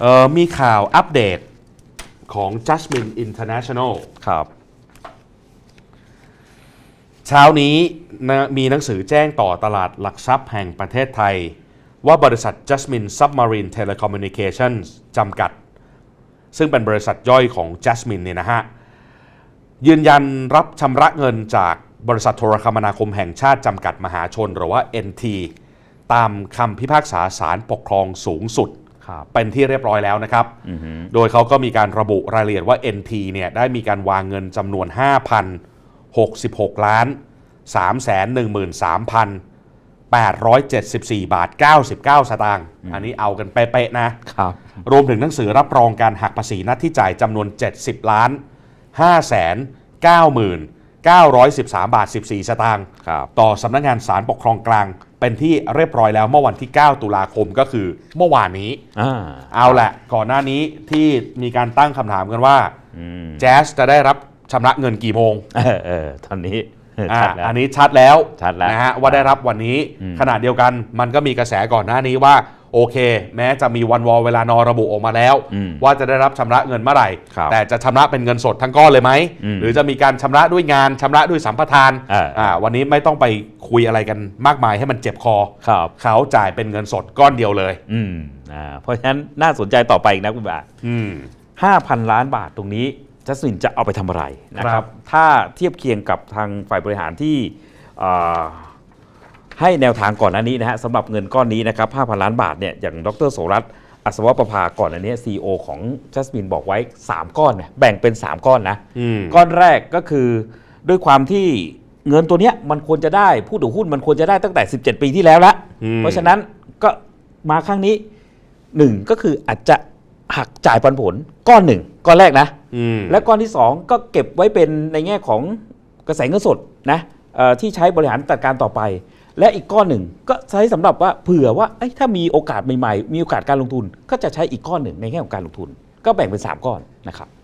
เอ่อมีข่าวอัปเดตของ Jasmine International ครับ เช้านี้นะมีหนังสือแจ้งต่อตลาดหลักทรัพย์แห่งประเทศไทย ว่าบริษัท Jasmine Submarine Telecommunications จำกัด ซึ่งเป็นบริษัทย่อยของ Jasmine เนี่ยนะฮะ ยืนยันรับชำระเงินจากบริษัทโทรคมนาคมแห่งชาติจำกัดมหาชนหรือว่า NT ตามคำพิพากษาศาลปกครองสูงสุดครับ เป็นที่เรียบร้อยแล้วนะครับ โดยเขาก็มีการระบุรายละเอียดว่า NT เนี่ยได้มีการวางเงินจำนวน 5,066 ล้าน 313,874 บาท 99 สตางค์ อันนี้เอากันเป๊ะๆนะ ครับ รวมถึงหนังสือรับรองการหักภาษีนัดที่จ่ายจำนวน 70 ล้าน5มื่น 913 บาท 14 สตางค์ต่อสำนักงงานสารปกครองกลาง เป็นที่เรียบร้อยแล้วเมื่อวันที่ 9 ตุลาคมก็คือเมื่อวานนี้อเอาแหละก่อนหน้านี้ที่มีการตั้งคำถามกันว่าแจ๊สจะได้รับชำระเงินกี่โมงออตอนนี้อันนี้ชัดแล้วชัดแล้วนะฮะว่าได้รับวันนี้ขณะเดียวกันมันก็มีกระแสก่อนหน้านี้ว่า โอเค แม้จะมีวันวอลเวลานอระบุออกมาแล้วอืมว่าจะได้รับชำระเงินเมื่อไหร่ครับแต่จะชำระเป็นเงินสดทั้งก้อนเลยไหมอืมหรือจะมีการชำระด้วยงานชำระด้วยสัมปทานเอออ่าวันนี้ไม่ต้องไปคุยอะไรกันมากมายให้มันเจ็บคอครับเขาจ่ายเป็นเงินสดก้อนเดียวเลย อืมอ่าเพราะฉะนั้นน่าสนใจต่อไปอีกนะคุณบาอืมห้าพันล้านบาทตรงนี้จัสมินจะเอาไปทำอะไรนะคครัรับบถ้าเทียบเคียงกับทางฝ่ายบริหารที่เอ่อ ให้แนวทางก่อนหน้านี้นะฮะสำหรับเงินก้อนนี้นะครับ5,000 ล้านบาทเนี่ยอย่างดรโสรัตน์อัศวประภาก่อนอันนี้ซีอของจัสมินบอกไว้ 3 ก้อนเนี่ยแบ่งเป็น 3 ก้อนนะอืมก้อนแรกก็คือด้วยความที่เงินตัวเนี้ยมันควรจะได้ผู้ถือหุ้นมันควรจะได้ตั้งแต่ 17 ปีที่แล้วละอืมเพราะฉะนั้นก็มาครั้งนี้หนึ่งก็คืออาจจะหักจ่ายปันผลก้อนหนึ่งก้อนแรกนะอืมและก้อนที่ 2 ก็เก็บไว้เป็นในแง่ของกระแสเงินสดนะเอ่อที่ใช้บริหารจัดการต่อไป และอีกก้อนหนึ่งก็ใช้สำหรับว่าเผื่อว่าอถ้ามีโอกาสใหม่ ๆ มีโอกาสการลงทุน ก็จะใช้อีกก้อนหนึ่งในแง่ของการลงทุน ก็แบ่งเป็น 3 ก้อนนะครับ